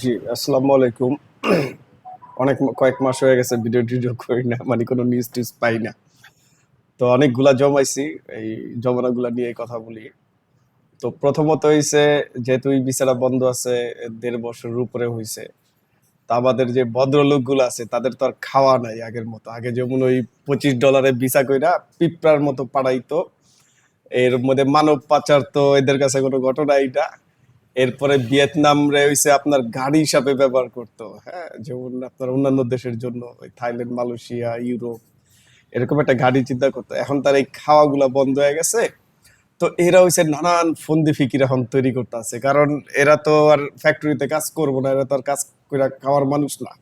জি, আসসালামু আলাইকুম। অনেক কয়েক মাস হয়ে গেছে ভিডিও টিডিও করি না মানে কোনো নিউজ টিউজ পাই না। তো অনেকগুলা জমাইছি, এই জমানাগুলা নিয়ে কথা বলি। তো প্রথমত হইছে, যেহেতু এই বিচারা বন্ধ আছে, দেড় বছরের উপরে হইছে। তা আমাদের যে ভদ্রলোকগুলো আছে, তাদের তো আর খাওয়া নাই আগের মতো। আগে যেমন ওই পঁচিশ ডলারে ভিসা কইরা পিঁপড়ার মতো পাড়াইতো। এর মধ্যে মানব পাচার তো এদের কাছে কোনো ঘটনা এটা এরপরে ভিয়েতনাম রে হইছে আপনার গাড়ি হিসাবে ব্যবহার করতো। হ্যাঁ যেমন আপনার অন্যান্য দেশের জন্য, ওই থাইল্যান্ড, মালয়েশিয়া, ইউরোপ, এরকম একটা গাড়ি চিন্তা করতো। এখন তার এই খাওয়াগুলা বন্ধ হয়ে গেছে। তো এরা হইছে নানান ফন্দি ফিকির এখন তৈরি করতে আছে কারণ এরা তো আর ফ্যাক্টরিতে কাজ করব না, এরা তো আর কাজ কইরা খাওয়ার মানুষ না।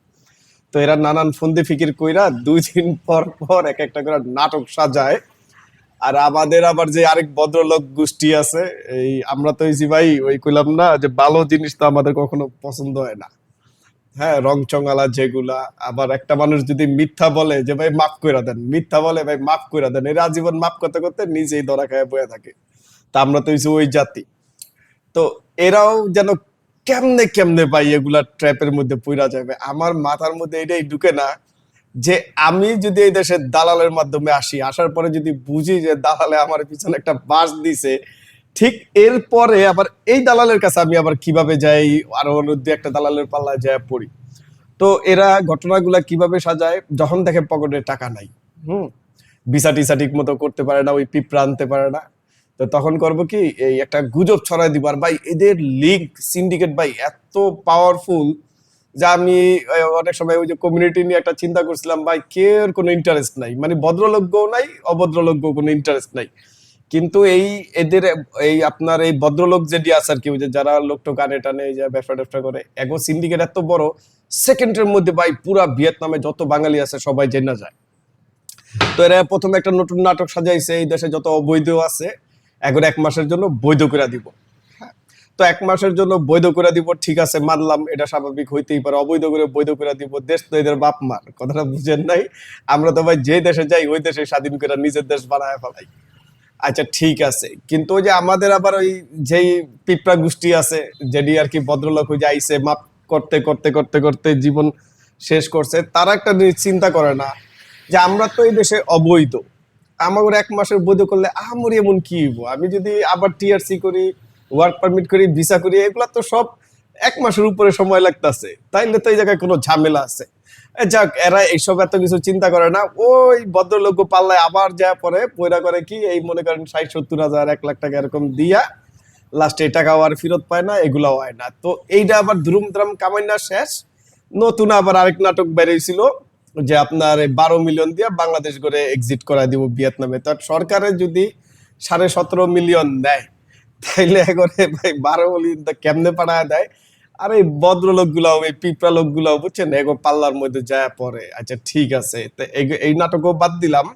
তো এরা নানান ফন্দি ফিকির কইরা দুই দিন পর পর এক একটা করে নাটক সাজায়। আর আমাদের আবার যে আরেক ভদ্রলোক গোষ্ঠী আছে, এই আমরা তো হইছি ভাই ওই কইলাম না যে ভালো জিনিস তো আমাদের কখনো পছন্দ হয় না। হ্যাঁ রং চঙালা যেগুলা, আবার একটা মানুষ যদি মিথ্যা বলে যে ভাই মাফ কইরা দেন, মিথ্যা বলে ভাই মাফ কইরা দেন, এরা জীবন মাফ করতে করতে নিজেই ধরা খায় বয়ে থাকে। তা আমরা তো হইছি ওই জাতি। তো এরাও যেন কেমনে কেমনে ভাই এগুলা ট্র্যাপের মধ্যে পইরা যাবে আমার মাথার মধ্যে এটাই ঢুকে না যে আমি যদি এই দেশের দালালের মাধ্যমে আসি, আসার পরে যদি বুঝি যে দালালে আমার পিছনে একটা বাস দিছে, ঠিক এরপরে আবার এই দালালের কাছে আমি আবার কীভাবে যাই, আরও অন্য একটা দালালের পাল্লায় যায় পড়ি। তো এরা ঘটনাগুলা কীভাবে সাজায়, যখন দেখে পকেটে টাকা নাই, হুম? ভিসা টিসা ঠিক মতো করতে পারে না, ওই পিঁপড়া আনতে পারে না। তো তখন করব কি, এই একটা গুজব ছড়াই দিব আর ভাই, এদের লিঙ্ক সিন্ডিকেট ভাই, এত পাওয়ারফুল যে আমি অনেক সময় ওই যে কমিউনিটি নিয়ে একটা চিন্তা করছিলাম, ভাই কেউ কোনো ইন্টারেস্ট নাই? মানে ভদ্রলোকও নাই অভদ্রলোকও কোনো ইন্টারেস্ট নাই। কিন্তু এই এদের, এই আপনার এই ভদ্রলোক যেটি আছে আর কি, ওই যে যারা লোকটো কানে টানে যে ব্যবসা ট্যাবসা করে, এগো সিন্ডিকেট এত বড় সেকেন্ডের মধ্যে ভাই, পুরা ভিয়েতনামে যত বাঙালি আছে, সবাই জেনা যায়। তো এরা প্রথমে একটা নতুন নাটক সাজাইছে, এই দেশে যত অবৈধ আছে এখন এক মাসের জন্য বৈধ করে দিব। তো এক মাসের জন্য বৈধ করে দিব, ঠিক আছে, মানলাম, এটা স্বাভাবিক হইতেই পারে। অবৈধ করে, বৈধ করে দিব দেশ তো এদের বাপ মার কথাটা বুঝেন নাই? আমরা তো ভাই যে দেশে যাই, ওই দেশে স্বাধীন করে নিজের দেশ বানায় ফেলাই। আচ্ছা ঠিক আছে। কিন্তু ওই যে আমাদের আবার ওই যেই পিঁপড়া গোষ্ঠী আছে, যেটি আর কি ভদ্রলোক ওই যে আইসে মাপ করতে করতে করতে করতে জীবন শেষ করছে, তারা একটা চিন্তা করে না যে আমরা তো এই দেশে অবৈধ। আমার এক মাসের বৈধ করলে আমার এমন কি আমি যদি আবার টিআরসি করি ওয়ার্ক পারমিট করি ভিসা করি, এগুলা তো সব এক মাসের উপরে সময় লাগতেছে। তাইলে তো এই জায়গায় কোনো ঝামেলা আছে। যাক, এরা এইসব এত কিছু চিন্তা করে না। ওই ভদ্রলোক পাল্লায় আবার যা পরে, পয়রা করে কি, এই মনে করেন ষাট, সত্তর হাজার, এক লাখ টাকা এরকম দিয়া লাস্টে টাকাও আর ফেরত পায় না, এগুলাও হয় না। তো এইটা আবার ধুরুম ধারাম কামাই না শেষ। নতুন আবার আরেক নাটক বেরিয়েছিল, যে আপনার বারো মিলিয়ন দিয়ে বাংলাদেশ করে এক্সিট করা দিব ভিয়েতনামে। তো সরকারের যদি সাড়ে সতেরো মিলিয়ন দেয় তাইলে এবারে ভাই বারো মিলিয়ন কেমনে পাঠায় দেয়? আর এই ভদ্রলোক গুলাও এই পিঁপড়া লোক গুলাও বুঝছেন? এগো পাল্লার মধ্যে যায় পরে আচ্ছা ঠিক আছে। এই- নাটকও বাদ দিলাম।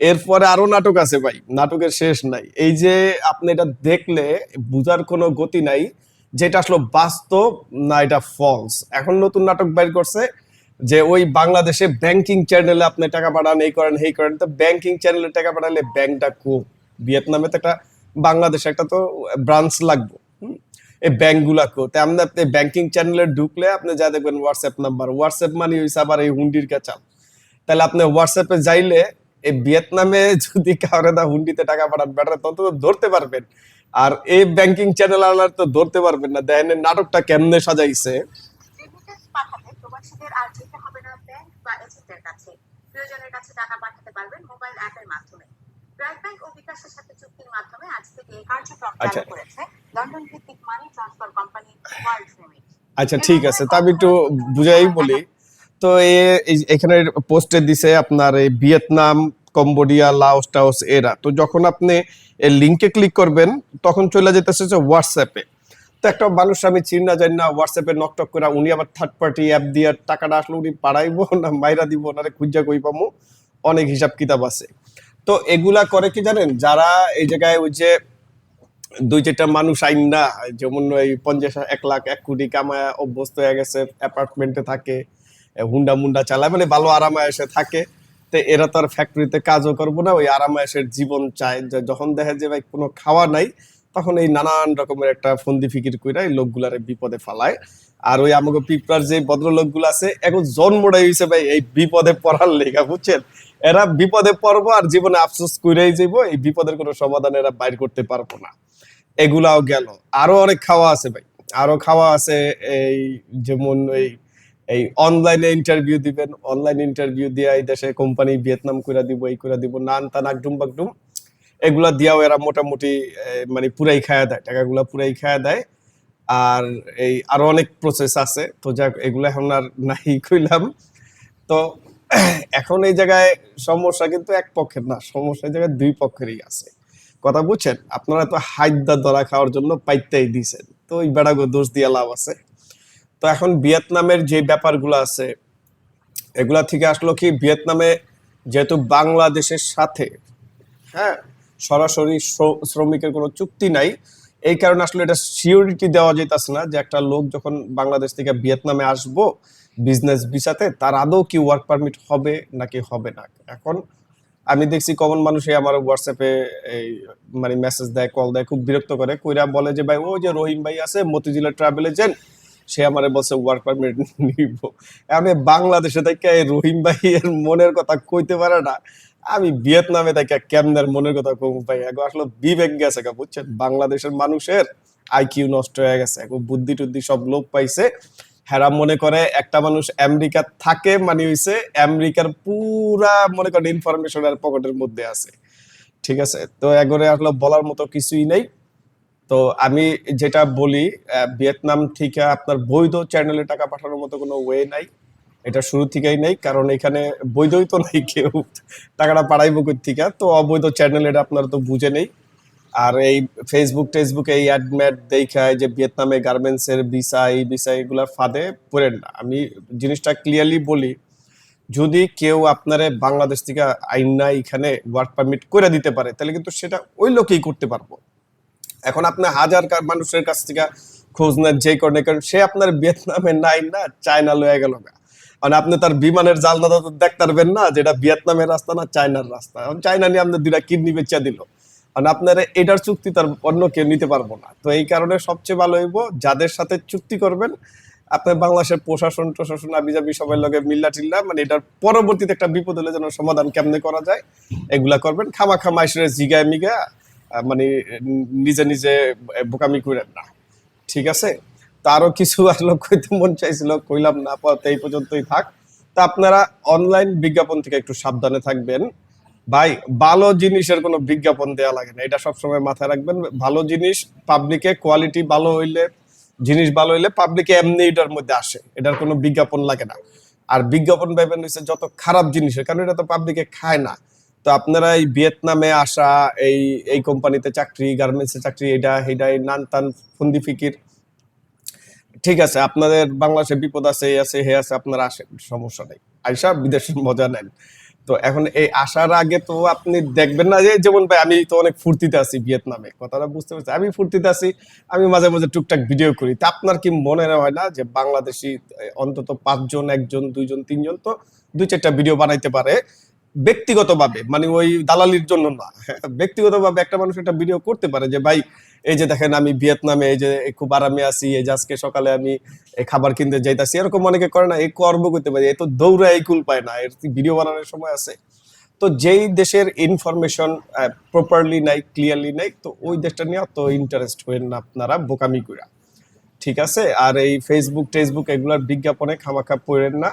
এরপরে আরও নাটক আছে ভাই। নাটকের শেষ নাই। এই যে আপনি এটা দেখলে বুঝার কোনো গতি নাই, যেটা আসলো বাস্তব না এটা ফলস এখন নতুন নাটক বের করছে যে ওই বাংলাদেশে ব্যাংকিং চ্যানেলে আপনি টাকা পাঠান, এই করেন এই করেন। তো ব্যাংকিং চ্যানেলে টাকা পাঠালে ব্যাংকটা খুব ভিয়েতনামে তো একটা বাংলাদেশে একটা তো ব্রাঞ্চ লাগবে? এই ব্যাংকগুলা কো তাই আপনি আপনি ব্যাংকিং চ্যানেলে ঢুকলে আপনি যা দেখবেন হোয়াটসঅ্যাপ নাম্বার হোয়াটসঅ্যাপ মানে হইছে আবার এই হুন্ডির কাচাল। তাহলে আপনি হোয়াটসঅ্যাপে যাইলে এই ভিয়েতনামে যদি কাউরে দা হুন্ডিতে টাকা পাঠান বেটার তত তো ধরতে পারবেন। আর এই ব্যাংকিং চ্যানেল আলার তো ধরতে পারবেন না। এই নাটকটা কেমনে সাজাইছে। আর কাছে টাকা পাঠাতে পারবেন মোবাইল অ্যাপের মাধ্যমে। ব্র্যাক ব্যাংক ও বিকাশের সাথে চুক্তির মাধ্যমে আজ থেকে এই কার্যক্রম আচ্ছা। চালু করেছে লন্ডন ভিত্তিক money transfer company world remit আচ্ছা ঠিক আছে। তা আমি একটু বুঝাই বলি। তো এখানে পোস্টে দিছে আপনার এই ভিয়েতনাম কম্বোডিয়া লাওস টাওস এরা। তো যখন আপনি এই লিঙ্কে ক্লিক করবেন তখন চলে যেতেছে যে হোয়াটসঅ্যাপে। তো একটা মানুষ আমি চিনি না জানি না হোয়াটসঅ্যাপে নকটক করে উনি আবার থার্ড পার্টি অ্যাপ দিয়ে টাকাটা আসলে উনি পাড়াইবো না মাইরা দিব ওনারে খুঁজা কই পামু? অনেক হিসাব কিতাব আছে। তো এগুলা করে কি জানেন? যারা এই জায়গায় ওই যে দুই চারটা মানুষ আইন না যেমন ওই পঞ্চাশ, এক লাখ, এক কোটি কামায় অভ্যস্ত হয়ে গেছে অ্যাপার্টমেন্টে থাকে, হুন্ডা মুন্ডা চালায় মানে ভালো আরামায়েশে থাকে, তো এরা তো আর ফ্যাক্টরিতে কাজও করব না, ওই আরামায়েশের জীবন চায়। যখন দেখে যে ভাই কোনো খাওয়া নাই, তখন এই নানান রকমের একটা ফন্দি ফিকির কইরা এই লোকগুলারে বিপদে ফালায়। আর ওই আমাকে পিঁপড়ার যে ভদ্রলোকগুলো আছে, এখন জন্মটাই হয়েছে ভাই এই বিপদে পড়ার লেখা বুঝছেন? এরা বিপদে পড়ব আর জীবনে আফসোস কইরাই যাইব, এই বিপদের কোনো সমাধান এরা বাইর করতে পারব না। এগুলাও গেল। আরও অনেক খাওয়া আছে ভাই। আরও খাওয়া আছে এই যেমন এই এই অনলাইনে ইন্টারভিউ দিবেন অনলাইন ইন্টারভিউ দিয়ে এই দেশে কোম্পানি ভিয়েতনাম কইরা দিব, এই কইরা দিব, নান টান আকডুম বাকডুম এগুলা দিয়াও এরা মোটামুটি মানে পুরাই খায়া দেয়, টাকাগুলা পুরাই খায়া দেয়। আর এই আরও অনেক প্রসেস আছে। তো যাক, এগুলা এখন আর নাই কইলাম। তো এখন এই জায়গায় সমস্যা কিন্তু এক পক্ষের না, সমস্যা এই জায়গায় দুই পক্ষেরই আছে। কথা বুঝছেন? আপনারা তো হাইদা ধরা খাওয়ার জন্য পাইতেই দিছেন। তো ওই বেড়াগো দোষ দিয়ে লাভ আছে। তো এখন ভিয়েতনামের যে ব্যাপারগুলো আছে, এগুলা থেকে আসলো কি, ভিয়েতনামে যেহেতু বাংলাদেশের সাথে হ্যাঁ সরাসরি শ্র- শ্রমিকের কোনো চুক্তি নাই, এই কারণে আসলে এটা সিওরিটি দেওয়া যেতেছে না যে একটা লোক যখন বাংলাদেশ থেকে ভিয়েতনামে আসব বিজনেস ভিসাতে তার আদৌ কি ওয়ার্ক পারমিট হবে নাকি হবে না? এখন আমি দেখছি কমন মানুষই আমার হোয়াটসঅ্যাপে এই মানে মেসেজ দেয় কল দেয়, খুব বিরক্ত করে। কইরা বলে যে, ভাই ও যে রহিম ভাই আছে, মতিঝিলের ট্রাভেল এজেন্ট সে আমারে বলছে ওয়ার্ক পারমিট নিব। আমি বাংলাদেশে থেকে এই রহিম ভাই এর মনের কথা কইতে পারে না। আমি ভিয়েতনামে থেকে কেমনের মনের কথা কম পাই এখন আসলে বিবেক গেছে গা, বুঝছেন? বাংলাদেশের মানুষের আইকিউ নষ্ট হয়ে গেছে এখন বুদ্ধি টুদ্ধি সব লোক পাইছে। হেরা মনে করে, একটা মানুষ আমেরিকা থাকে মানে হইছে আমেরিকার পুরা মনে করেন ইনফরমেশন আর পকেটের মধ্যে আছে। ঠিক আছে? তো একবারে আসলে বলার মতো কিছুই নেই। তো আমি যেটা বলি ভিয়েতনাম থেকে আপনার বৈধ চ্যানেলে টাকা পাঠানোর মতো কোনো ওয়ে নাই। এটা শুরু থেকেই নেই, কারণ এখানে বৈধই তো নাই কেউ। টাকাটা পাঠাইবো কই থেকে? তো অবৈধ চ্যানেল এটা আপনারা তো বুঝে নেই। আর এই ফেসবুক টেসবুকে এই অ্যাড ম্যাড দেখায় যে ভিয়েতনামে গার্মেন্টস এর ভিসা এই ভিসা এগুলার ফাঁদে পড়েন না। আমি জিনিসটা ক্লিয়ারলি বলি, যদি কেউ আপনারে বাংলাদেশ থেকে আইন না এখানে ওয়ার্ক পারমিট করে দিতে পারে, তাহলে কিন্তু সেটা ওই লোকেই করতে পারব। এখন আপনি হাজার মানুষের কাছ থেকে খোঁজ নেন, যে কারণে, কারণ সে আপনার ভিয়েতনামে নাই না, চায়না লয়ে গেল না মানে আপনি তার বিমানের জালনাটা তো দেখতে পারবেন না, যেটা ভিয়েতনামের রাস্তা না চায়নার রাস্তা। চায়না নিয়ে আপনার দুইটা কিডনি বেচা দিল। মানে আপনার এটার চুক্তি তার অন্য কেউ নিতে পারব না। তো এই কারণে সবচেয়ে ভালো হইব যাদের সাথে চুক্তি করবেন, আপনার বাংলাদেশের প্রশাসন প্রশাসন আবিজাবি সবাই লগে মিল্লা টিল্লা মানে এটার পরবর্তীতে একটা বিপদ হলে যেন সমাধান কেমনে করা যায়, এগুলা করবেন। খামা খামা এসে জিগায় মিগা মানে নিজে নিজে বোকামি করেন না। ঠিক আছে? তারও কিছু আসলে কইতে মন চাইছিল, কইলাম না আপাতত এই পর্যন্তই থাক। তা আপনারা অনলাইন বিজ্ঞাপন থেকে একটু সাবধানে থাকবেন। ভাই, ভালো জিনিসের কোনো বিজ্ঞাপন দেওয়া লাগে না। এটা সবসময় মাথায় রাখবেন, ভালো জিনিস পাবলিকে কোয়ালিটি ভালো হইলে, জিনিস ভালো হইলে পাবলিকে এমনি এটার মধ্যে আসে। এটার কোনো বিজ্ঞাপন লাগে না। আর বিজ্ঞাপন পাইবেন হচ্ছে যত খারাপ জিনিসের, কারণ এটা তো পাবলিকে খায় না। তো আপনারা এই ভিয়েতনামে আসা, এই এই কোম্পানিতে চাকরি গার্মেন্টসে চাকরি, এটা এটা নান টান, ফন্দি ফিকির, ঠিক আছে, আপনাদের বাংলাদেশে বিপদ আছে, এই আছে হে আছে, আপনারা আসেন, সমস্যা নেই। আইসা বিদেশের মজা নেন। তো এখন এই আসার আগে তো আপনি দেখবেন না যে, যেমন ভাই, আমি তো অনেক ফুর্তিতে আছি ভিয়েতনামে। কথাটা বুঝতে পারছি আমি ফুর্তিতে আছি, আমি মাঝে মাঝে টুকটাক ভিডিও করি। তা আপনার কি মনে হয় না যে, বাংলাদেশি অন্তত পাঁচজন, একজন, দুইজন, তিনজন তো দুই চারটা ভিডিও বানাইতে পারে? ব্যক্তিগতভাবে মানে ওই দালালির জন্য না। ব্যক্তিগতভাবে একটা মানুষ একটা ভিডিও করতে পারে যে, ভাই, এই যে দেখেন আমি ভিয়েতনামে, এই যে খুব আরামে আছি, এই যে আজকে সকালে আমি খাবার কিনতে যাইতাছি। এরকম অনেকে করে না, এই কর্ম করতে পারে, এ তো দৌড়া এই কুল পায় না, এর ভিডিও বানানোর সময় আছে। তো যেই দেশের ইনফরমেশন প্রপারলি নাই ক্লিয়ারলি নাই, তো ওই দেশটা নিয়ে অত ইন্টারেস্ট হবেন না আপনারা, বোকামি কইরা। ঠিক আছে? আর এই ফেসবুক টেসবুক, এগুলার বিজ্ঞাপনে খামাখা পড়েন না।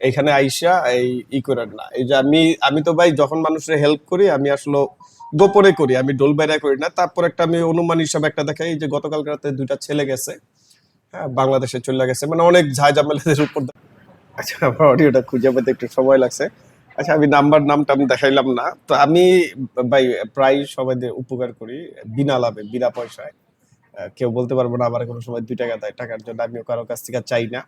এখানে আইসা এই ই করেন না। এই যে আমি আমি তো ভাই যখন মানুষের হেল্প করি, আমি আসলে গোপনে করি, আমি ডোল বাইরা করি না। তারপর একটা আমি অনুমান হিসাবে একটা দেখাই যে গতকাল রাতে দুইটা ছেলে গেছে হ্যাঁ বাংলাদেশে চলে গেছে মানে অনেক ঝাই ঝামেলাদের উপর আচ্ছা আমার অডিওটা খুঁজে পেতে একটু সময় লাগছে। আচ্ছা আমি নাম্বার, নামটা আমি দেখাইলাম না। তো আমি ভাই প্রায় সবাইদের উপকার করি, বিনা লাভে, বিনা পয়সায়। কেউ বলতে পারব না, আমার কোনো সময় দুই টাকা দেয়, টাকার জন্য আমিও কারও কাছ থেকে চাই না।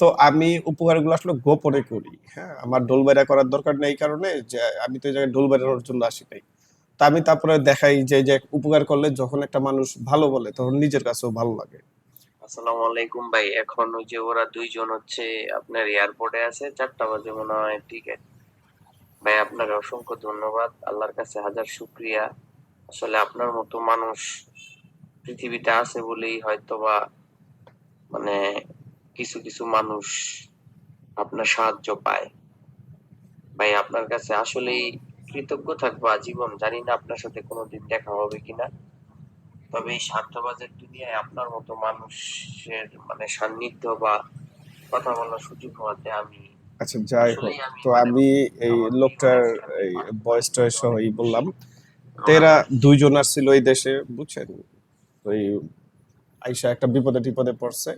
তো আমি উপকারগুলো আসলে গোপনে করি। হ্যাঁ আমার ডোল বাইরা করার দরকার নেই কারণে যে আমি তো এই জায়গায় ডোল বাইরানোর জন্য আসি নাই। তা আমি তারপরে দেখাই যে যে উপকার করলে যখন একটা মানুষ ভালো বলে তখন নিজের কাছেও ভালো লাগে। আসসালামু আলাইকুম ভাই, এখন ওই যে ওরা দুইজন হচ্ছে আপনার এয়ারপোর্টে আছে, চারটা বাজে মনে হয় টিকিট ভাই, আপনাকে অসংখ্য ধন্যবাদ, আল্লাহর কাছে হাজার শুক্রিয়া। আসলে আপনার মতো মানুষ পৃথিবীতে আছে বলেই হয়তো বা মানে কিছু কিছু মানুষ আপনার সাহায্য পায়। ভাই আপনার কাছে আসলেই কৃতজ্ঞ থাকব আজীবন। জানি না আপনার সাথে কোনোদিন দেখা হবে কিনা। তবে এই স্বার্থবাজের দুনিয়ায় আপনার মতো মানুষের মানে সান্নিধ্য বা কথা বলার সুযোগ হওয়াতে আমি আচ্ছা যাই হোক। তো আমি এই লোকটার এই বয়স টয়েস সহ এই বললাম। তেরা দুইজন আসছিল এই দেশে বুঝছেন? ওই আইসা একটা বিপদে টিপদে পড়ছে।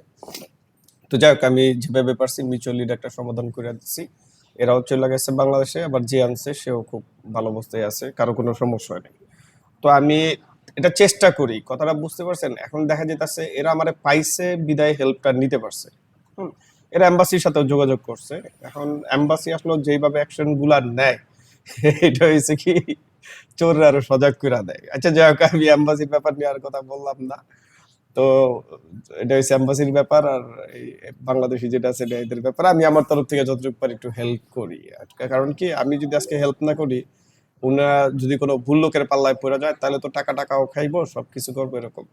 তো যাই হোক, আমি যেভাবে পারছি মিউচুয়ালির একটা সমাধান করে দিচ্ছি এরাও চলে গেছে বাংলাদেশে, আবার যে আনছে, সেও খুব ভালো অবস্থায় আছে, কারও কোনো সমস্যা নেই। তো আমি এটা চেষ্টা করি, কথাটা বুঝতে পারছেন? এখন দেখা যেতেছে, এরা আমার পাইছে, বিদায় হেল্পটা নিতে পারছে। এরা এম্বাসির সাথেও যোগাযোগ করছে। এখন এম্বাসি আসলে যেইভাবে অ্যাকশনগুলা নেয়, এটা হয়েছে কি, চোররা আরও সজাগ করে দেয়। আচ্ছা যাই হোক, আমি এম্বাসির ব্যাপার নিয়ে আর কথা বললাম না। তো এটা হচ্ছে এম্বাসির ব্যাপার আর বাংলাদেশি যেটা আছে এদের ব্যাপার। আমি আমার তরফ থেকে যতটুকু পারি একটু হেল্প করি কারণ কি আমি যদি আজকে হেল্প না করি, ওনারা যদি কোনো ভুল লোকের পাল্লায় পড়ে যায়, তাহলে তো টাকা টাকাও খাইবো, সবকিছু করব এরকম।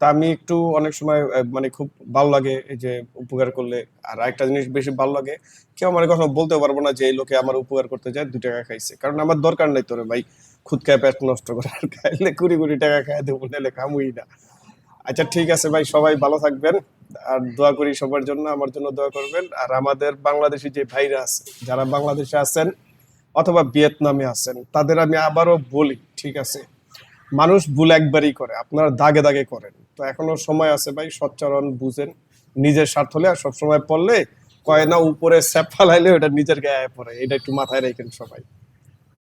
তা আমি একটু অনেক সময় মানে খুব ভালো লাগে এই যে উপকার করলে। আর একটা জিনিস বেশি ভালো লাগে, কেউ আমার কখনো বলতে পারব না যে এই লোকে আমার উপকার করতে যায় দু টাকা খাইছে। কারণ আমার দরকার নাই তোরে ভাই, খুদ খায় পেট নষ্ট করার। খাইলে কুড়ি কুড়ি টাকা খাই দেবো নাহলে খামুই না। আচ্ছা ঠিক আছে ভাই, সবাই ভালো থাকবেন আর দোয়া করি সবার জন্য, আমার জন্য দোয়া করবেন। আর আমাদের বাংলাদেশি যে ভাইরা আছে, যারা বাংলাদেশে আছেন অথবা ভিয়েতনামে আছেন, তাদের আমি আবারও বলি, ঠিক আছে? মানুষ ভুল একবারই করে, আপনারা দাগে দাগে করেন। তো এখনও সময় আছে ভাই, সচ্চারণ বুঝেন, নিজের স্বার্থ হলে আর সবসময় পড়লে কয় না উপরে স্যাপ ফালাইলে ওটা নিজের গায়ে পড়ে, এটা একটু মাথায় রাখেন সবাই।